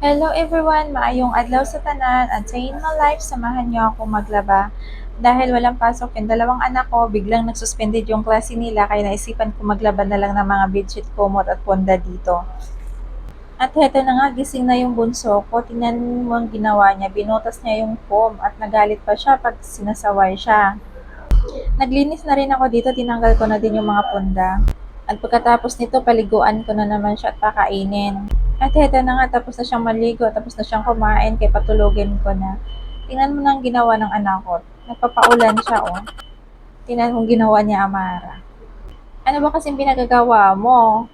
Hello everyone! Maayong adlaw sa tanan at sa inyong life, samahan niyo ako maglaba. Dahil walang pasok yung dalawang anak ko, biglang nagsuspended yung klase nila kaya naisipan ko maglaba na lang ng mga bedsheet, kumot at ponda dito. At heto na nga, gising na yung bunso ko. Tingnan mo ang ginawa niya. Binutas niya yung foam at nagalit pa siya pag sinasaway siya. Naglinis na rin ako dito, tinanggal ko na din yung mga punda. At pagkatapos nito, paliguan ko na naman siya at pakainin. At heto na nga, tapos na siyang maligo, tapos na siyang kumain, kaya patulogin ko na. Tingnan mo na ang ginawa ng anak ko. Nagpapaulan siya, oh. Tingnan mo ginawa niya, Amara. Ano ba kasing pinagagawa mo?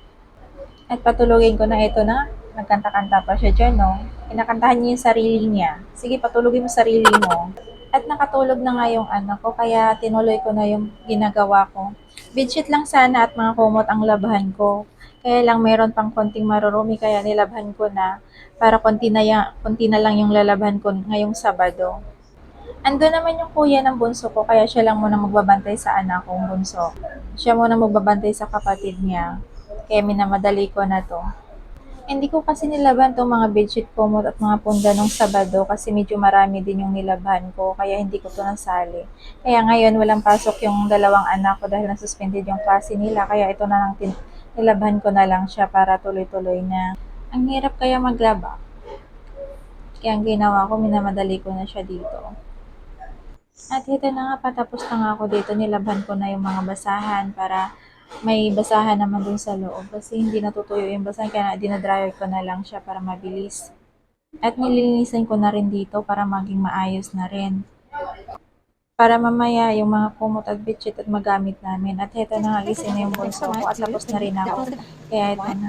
At patulogin ko na ito na. Nagkanta-kanta pa siya dyan, no? Kinakantahan niya yung sarili niya. Sige, patulogin mo sarili mo. At nakatulog na nga yung anak ko, kaya tinuloy ko na yung ginagawa ko. Bedsheet lang sana at mga kumot ang labahan ko. Kaya lang mayroon pang konting marurumi kaya nilabhan ko na para konti na, ya, konti na lang yung lalabhan ko ngayong Sabado. Ando naman yung kuya ng bunso ko kaya siya lang muna magbabantay sa anak kong bunso. Siya muna magbabantay sa kapatid niya. Kaya minamadali ko na to. Hindi ko kasi nilaban tong mga bedsheet kumot at mga punda nung Sabado kasi medyo marami din yung nilabhan ko kaya hindi ko to nasali. Kaya ngayon walang pasok yung dalawang anak ko dahil nasuspended yung klase nila kaya ito na lang tin- nilabhan ko na lang siya para tuloy-tuloy na. Ang hirap kaya maglaba. Kaya ang ginawa ko, minamadali ko na siya dito. At ito na nga, patapos na nga ako dito, nilabhan ko na yung mga basahan para may basahan naman dun sa loob. Kasi hindi natutuyo yung basahan, kaya dinadryer ko na lang siya para mabilis. At nililinisan ko na rin dito para maging maayos na rin. Para mamaya yung mga kumot at bedsheet at magamit namin. At ito na nga, gising na yung bunso ko at tapos na rin ako. Kaya ito na.